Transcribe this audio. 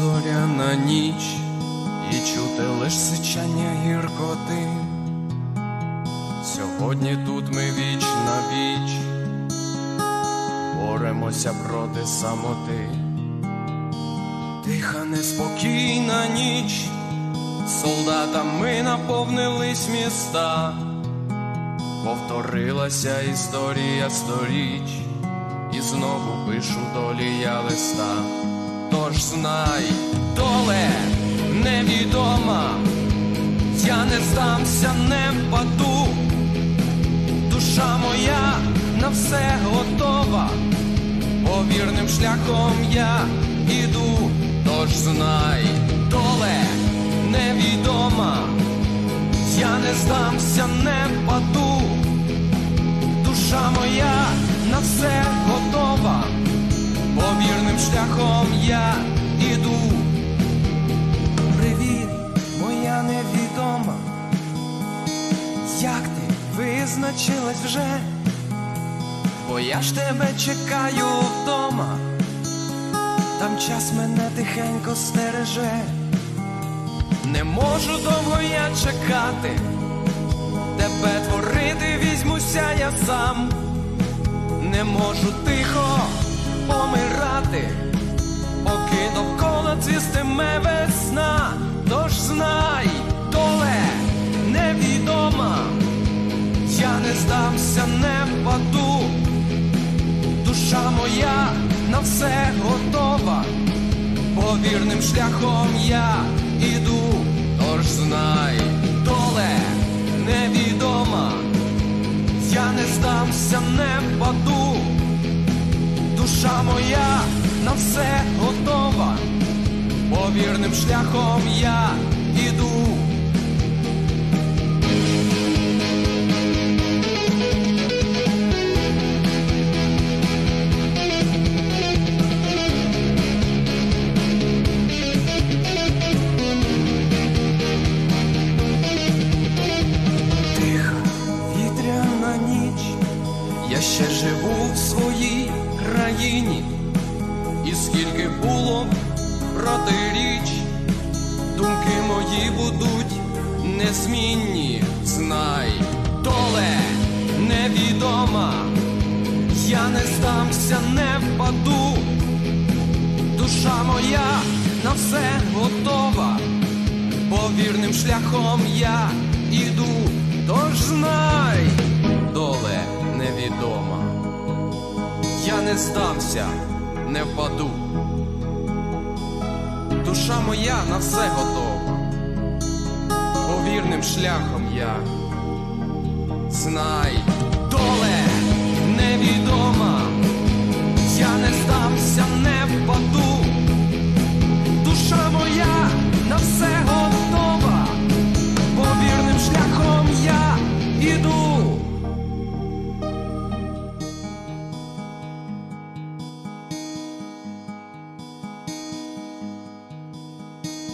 вітряна ніч, і чути лиш сичання гіркоти. Сьогодні тут ми віч на віч, боремося проти самоти. Тиха неспокійна ніч, солдатами наповнились міста, повторилася історія сторіч, і знову пишу долі я листа. Тож знай, доле невідома, я не здамся, не впаду, душа моя на все готова, повірним шляхом я іду, тож знай, доле невідома, я не здамся, не впаду, душа моя на все готова, повірним шляхом я іду. Привіт, моя невідома, як ти визначилась вже? Бо я ж тебе чекаю вдома, там час мене тихенько стереже. Не можу довго я чекати, тебе творити візьмуся я сам, не можу тихо помирати, поки довкола цвістиме весна, тож знай, доле невідома, я не здамся, не впаду, душа моя на все готова, повірним шляхом я іду, тож знай, доле невідома, я не здамся, не душа моя на все готова, повірним шляхом я іду. Я ще живу в своїй країні, і скільки було протиріч, думки мої будуть незмінні, знай, доле невідома, я не здамся, не впаду, душа моя на все готова повірним шляхом я іду, не здамся, не впаду. Душа моя на все готова, повірним шляхом я. Знай, доле невідома,